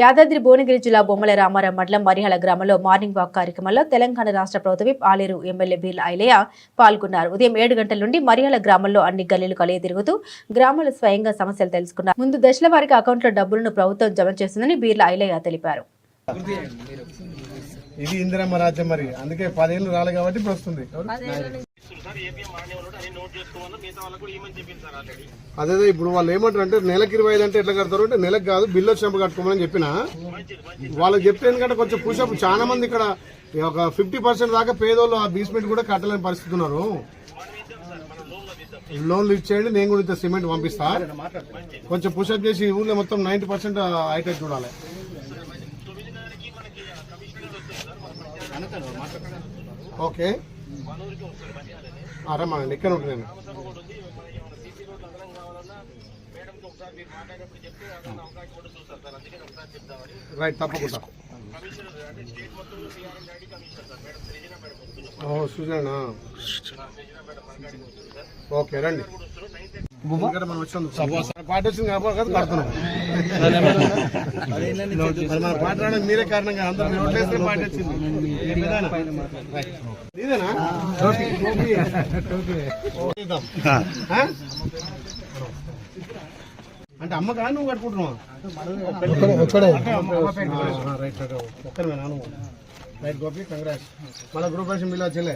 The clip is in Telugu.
యాదాద్రి భువనగిరి జిల్లా బొమ్మల రామారావు మండలం మరిహల గ్రామంలో మార్నింగ్ వాక్ కార్యక్రమంలో తెలంగాణ రాష్ట్ర ప్రభుత్వ ఆలేరు ఎమ్మెల్యే బీర్ల ఐలయ్య పాల్గొన్నారు. ఉదయం ఏడు గంటల నుండి మరిహల గ్రామంలో అన్ని గల్లీలు కలిగి తిరుగుతూ గ్రామాల స్వయంగా సమస్యలు తెలుసుకున్నారు. ముందు దశల వారికి అకౌంట్లో డబ్బులను ప్రభుత్వం జమ చేస్తుందని బీర్ల ఐలయ్య తెలిపారు. ఇది ఇందిరమ్మ రాజ్యం మరి. అందుకే పదేళ్ళు రాలే కాబట్టి ఇప్పుడు వస్తుంది. అదే అదే ఇప్పుడు వాళ్ళు ఏమంటారు అంటే నెలకి ఇరవై ఐదు అంటే ఎట్లా కడతారు అంటే నెలకు కాదు బిల్లు వచ్చినప్పుడు కట్టుకోమని చెప్పిన. వాళ్ళకి చెప్తే ఎందుకంటే కొంచెం పుషప్ చాలా మంది ఇక్కడ ఒక ఫిఫ్టీ పర్సెంట్ దాకా పేదోళ్ళు ఆ బీస్మెంట్ కూడా కట్టలేని పరిస్థితి ఉన్నారు. లోన్లు ఇచ్చేయండి నేను కూడా ఇంత సిమెంట్ పంపిస్తా. కొంచెం పుషప్ చేసి ఊళ్ళో ఊర్లో మొత్తం నైన్టీ పర్సెంట్ ఐటెక్ చూడాలి. ఓకే. రమ్మానండి ఇక్కడ ఉంటుంది నేను రైట్ తప్పకుండా. ఓ సుజనా ఓకే రండి. మనం వచ్చినందుకు. పాట వచ్చింది కాబట్టి కడుతున్నాం. మరి మన పాట రావడానికి మీరే కారణంగా అందరూ మీరు ఓట్లేస్తే పాట వచ్చింది. ఇదేనా? అంటే అమ్మ కానీ నువ్వు కట్టుకుంటున్నావా? రైట్ గోపి కంగ్రాట్స్ మన గ్రూప్ మిలా చెల్లె